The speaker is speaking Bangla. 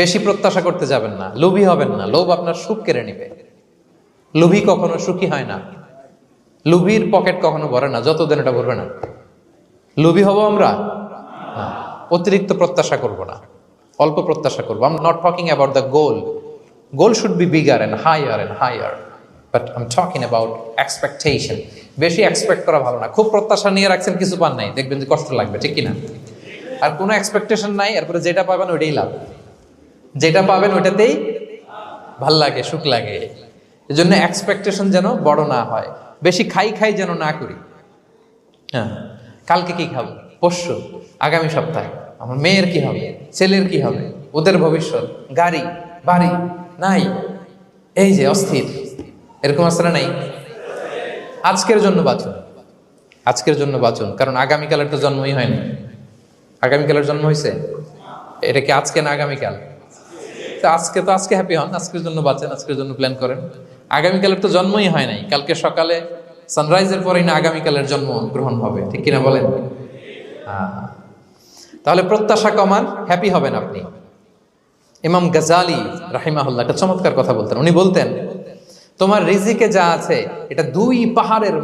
বেশি প্রত্যাশা করতে যাবেন না, লোভী হবেন না, লোভ আপনার সুখ কেড়ে নিবে। লোভী কখনো সুখী হয় না, লোভীর পকেট কখনো ভরে না, যতদিন এটা ভরবে না। লোভী হব আমরা? অতিরিক্ত প্রত্যাশা করব না, অল্প প্রত্যাশা করব। I'm not talking about the goal goal should be bigger and higher and higher but I'm talking about expectation বেশি এক্সপেক্ট করা ভালো না। খুব প্রত্যাশা নিয়ে রাখছেন, কিছু পান নাই। দেখবেন যে কষ্ট লাগবে, ঠিক কিনা? আর কোনো এক্সপেকটেশন নাই, এরপরে যেটা পাবেন ওইটাই লাভ। যেটা পাবেন ওইটাতেই ভালো লাগে, সুখ লাগে। এই জন্য এক্সপেকটেশন যেন বড় না হয়। বেশি খাই খাই যেন না করি। হ্যাঁ কালকে কি খাব? পরশু, আগামী সপ্তাহে। আমার মেয়ের কি হবে? ছেলের কি হবে? ওদের ভবিষ্যৎ? গাড়ি, বাড়ি? নাই। এই যে, অস্থির। এরকম আসলে নাই? আজকের জন্য বাঁচুন। আজকের জন্য বাঁচুন। কারণ আগামীকালের তো জন্মই হয়নি আগামীকালের জন্ম হয়েছে এটা কি আজকে না আগামীকাল? তো আজকে তো আজকে হ্যাপি হন, আজকের জন্য বাঁচেন, আজকের জন্য প্ল্যান করেন। আগামীকালের তো জন্মই হয় নাই, কালকে সকালে সানরাইজের পরেই না আগামীকালের জন্ম গ্রহণ হবে, ঠিক কিনা বলেন। তাহলে প্রত্যাশা কমান হ্যাপি হবেন আপনি। ইমাম গাজালি রাহিমাহুল্লাহ একটা চমৎকার কথা বলতেন। উনি বলতেন, তোমার রিজিকে যা আছে, এটা দুই পাহাড়ের